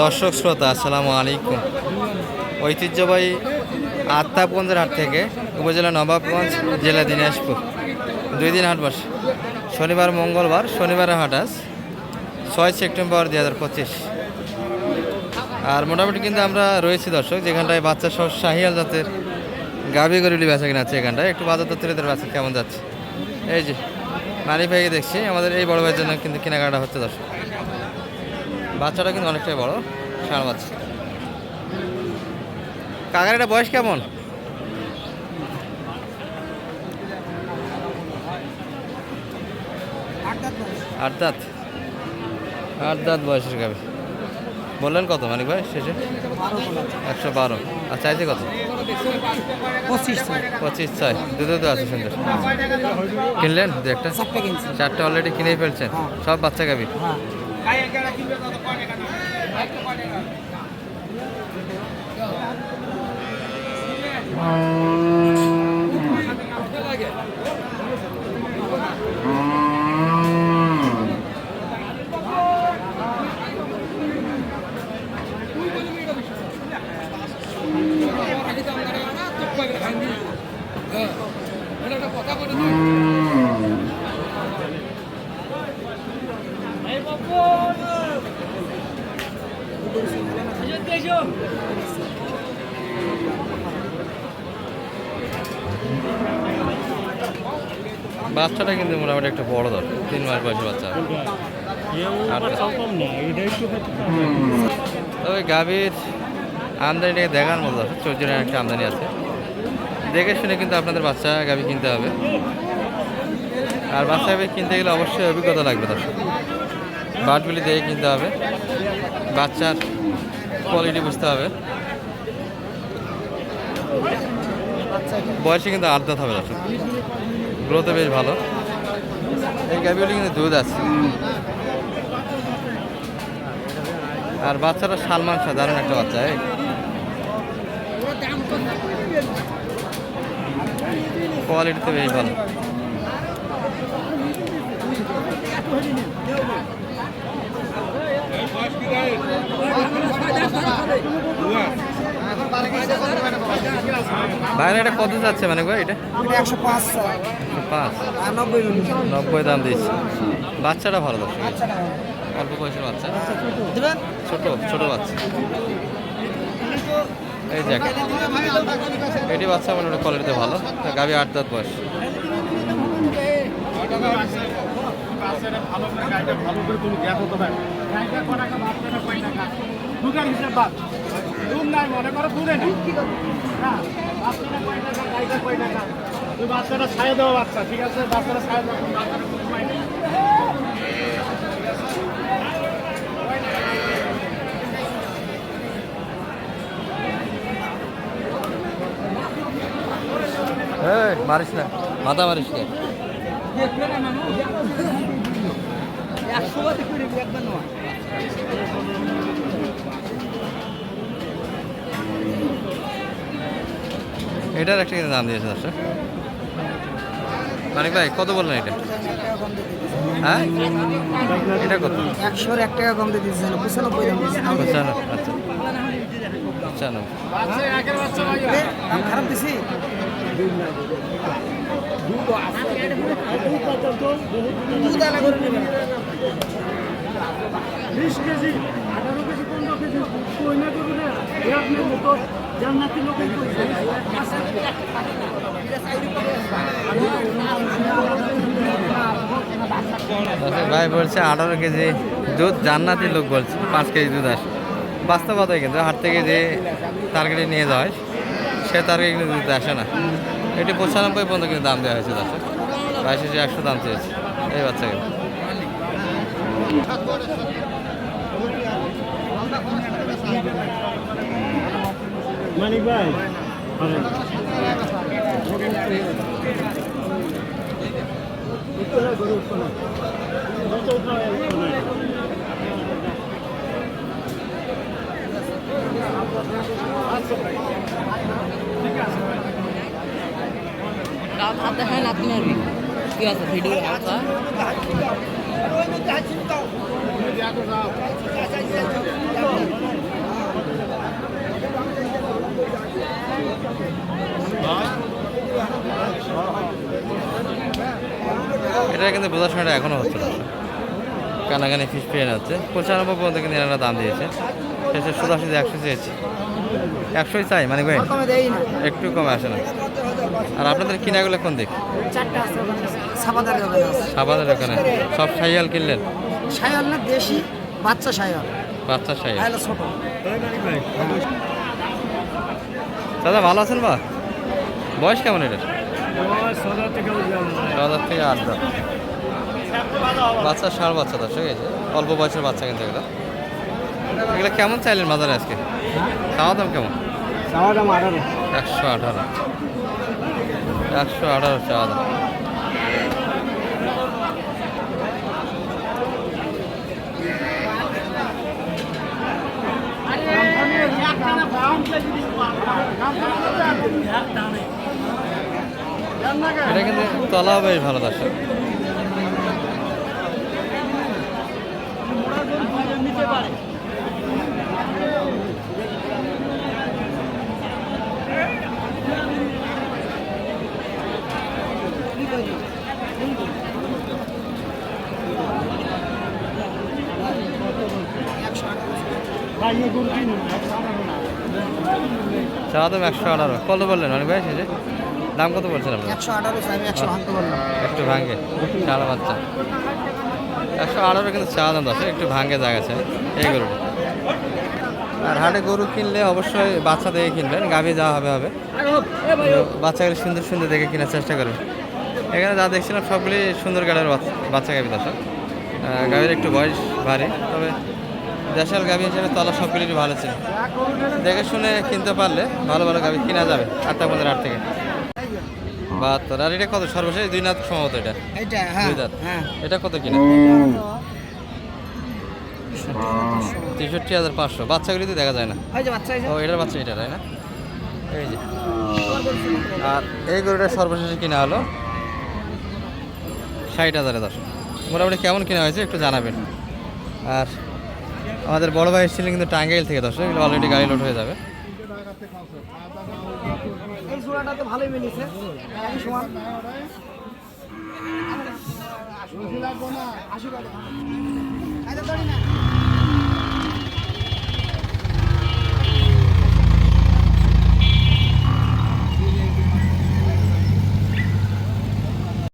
দর্শক শ্রোতা, আসসালামু আলাইকুম। ঐতিহ্যবাহী আত্মাপগঞ্জের হাট থেকে উপজেলা নবাবগঞ্জ, জেলা দিনাজপুর। দুই দিন হাট বসে। শনিবার, মঙ্গলবার, শনিবারের হাট আজ ছয় সেপ্টেম্বর দুই হাজার পঁচিশ। আর মোটামুটি কিন্তু আমরা রয়েছি দর্শক, যেখানটায় বাচ্চা সহ শাহিয়াল জাতের গাভি গরিবলি বেচা কিনা আছে এখানটায়। একটু বাজার তথ্যের বেচা কেমন যাচ্ছে। এই যে মানি ভাইকে দেখছি, আমাদের এই বড় ভাইয়ের জন্য কিন্তু কেনাকাটা হচ্ছে দর্শক। বাচ্চাটা কিন্তু অনেকটাই বড় ষাঁড় বাচ্চা কাকার এটা বয়স কেমন? আট দাঁত। আট দাঁত বয়সের গাবি বললেন কত মানিক ভাই শেষে? একশো বারো। আর চাইছে কত? পঁচিশ ছয়। দুধে তো আছে সুন্দর। কিনলেন দু একটা? চারটে অলরেডি কিনেই ফেলছেন। সব বাচ্চা গাবি হ্যাঁ বাচ্চাটা কিন্তু মোটামুটি একটা বড় দর তিন মাস বয়সের বাচ্চা। তবে গাভীর আমদানিটাকে দেখার মতো আছে চৌধুরীর একটা আমদানি আছে। দেখে শুনে কিন্তু আপনাদের বাচ্চা গাভী কিনতে হবে। আর বাচ্চা গাভী কিনতে গেলে অবশ্যই অভিজ্ঞতা লাগবে তার বাটগুলি দেখে কিনতে হবে। বাচ্চার কোয়ালিটি বুঝতে হবে। বয়সে কিন্তু আট দাঁত হবে দর্শক। গ্রোথে বেশ ভালো। এই গাভীগুলি কিন্তু দুধ আছে। আর বাচ্চাটা সালমান শাহ দারুণ একটা বাচ্চা, এই। কোয়ালিটি তো বেশ ভালো। বাইরে এটা কত যাচ্ছে মানে গো এটা? একশো পাঁচ পাঁচ। নব্বই নব্বই দাম দিয়েছি বাচ্চাটা ভালো অল্প বয়সের বাচ্চা? ছোট। ছোট বাচ্চা। এই দেখ। এটি বাচ্চা মানে কোয়ালিটিতে ভালো। গাবি আট দাঁত বয়স। দুটার হিসাব বাদ। দুধ নাই মনে করো দুধে নাই। হ্যাঁ, বাচ্চাটা কয় টাকা, গাইটা কয় টাকা? তুই বাচ্চাটা ছায়া দেওয়া বাচ্চা ঠিক আছে? বাচ্চাটা ছায়া দেওয়া বাচ্চাটা কোনো উপায় নেই। এই মারিস না। মাথা মারিস না। একশো বাদে করে একবার নয়। এটার একটা কিন্তু দাম দিয়েছে দর্শক। মানিক ভাই কত বললেন এটা? হ্যাঁ? এটা কত? একশোর এক টাকা কম দিয়ে দিয়েছে পঁচানব্বই দাম আচ্ছা। পঁচানব্বই। খারাপ দিছি? দুধ আলা করে নেবেন বিশ কেজি আঠারো কেজি পনেরো কেজি কই না করবি না এরকম নেব তো জান্নাতি লোকের দর্শক ভাই বলছে আঠারো কেজি দুধ, জান্নাতি লোক বলছে, পাঁচ কেজি দুধ আসে। বাস্তবতাই কিন্তু হাট থেকে যে টার্গেটে নিয়ে যাওয়া হয়, সে টার্গেট কিন্তু দুধ আসে না। এটি পঁচানব্বই পর্যন্ত কিন্তু দাম দেওয়া হয়েছে, দর্শক। বাইশ একশো দাম চেয়েছে, এই বাচ্চাকে মানিক ভাই রাত হাত দেখায় না আপনার কি আছে ভিডিও আছে এটা কিন্তু বোঝার সময়টা এখনও হচ্ছে না। কানাকানি ফিস ফিরে হচ্ছে পঁচানব্বই পর্যন্ত কিন্তু এনারা দাম দিয়েছে। শেষে সুদাশি একশো চেয়েছে। একশোই চাই মানে ভাই? একটু কমে আসে না। আর আপনাদের কিনাগুলো কোন দিক? দোকানে সাবাদের ওখানে সব সাইয়াল কিনলেন? সায়াল না দেশি বাচ্চা সায়াল বাচ্চা সাইয়াল ছোট। দাদা ভালো আছেন বা? বয়স কেমন এটা? ছ হাজার থেকে আট দাম বাচ্চা ষাঁড় বাচ্চা দশ ঠিক আছে? অল্প বয়সের বাচ্চা কিন্তু এগুলো। এগুলো কেমন চাইলেন বাজারে আজকে? খাওয়া দাম কেমন? খাওয়া দাম আঠারো। একশো আঠারো। একশো আঠারো চাওয়া দাম। এটা কিন্তু তলা বেশ ভালো দর্শক। কিনুন একশো আঠারো। কত বললেন অনেক ভাই শেষে দাম কত বলছেন আপনার? একশো আঠারো আমি একশো ভাঙতে পারলাম একটু ভাঙ্গে চার বাচ্চা। একশো আঠারো কিন্তু চা দাম দশ একটু ভাঙ্গে জায়গাছে এই গরুটা। আর হাটে গরু কিনলে অবশ্যই বাচ্চা দেখে কিনবেন গাভী যা হবে হবে। বাচ্চাগুলি সুন্দর সুন্দর দেখে কেনার চেষ্টা করবেন। এখানে যা দেখছিলাম সবগুলি সুন্দর গাড়ির বাচ্চা গাভী দশা গাভীর একটু বয়স ভারী তবে দেশাল গাভী হিসেবে তলা সবগুলি একটু ভালো ছিল। দেখে শুনে কিনতে পারলে ভালো ভালো গাভী কিনা যাবে আটটা পনেরো আট থেকে। বাহাত্তর। আর এটা কত? সর্বশেষ দুই নাথ সম্ভবত এটা। এইটা হ্যাঁ দুই দাঁত হ্যাঁ। এটা কত কিনা? তেষট্টি হাজার পাঁচশো। বাচ্চাগুলি তো দেখা যায় না। ও এটার বাচ্চা এটা তাই না? এই যে। আর এই গরুটা সর্বশেষে কিনা হলো? ষাট হাজারে দশ। মোটামুটি কেমন কিনা হয়েছে একটু জানাবেন। আর আমাদের বড় ভাই এসেছিলেন কিন্তু টাঙ্গাইল থেকে দশ এগুলো অলরেডি গাড়ি লোড হয়ে যাবে। জোড়াটা তো ভালোই মিলেছে একই সমান আশি টাকা।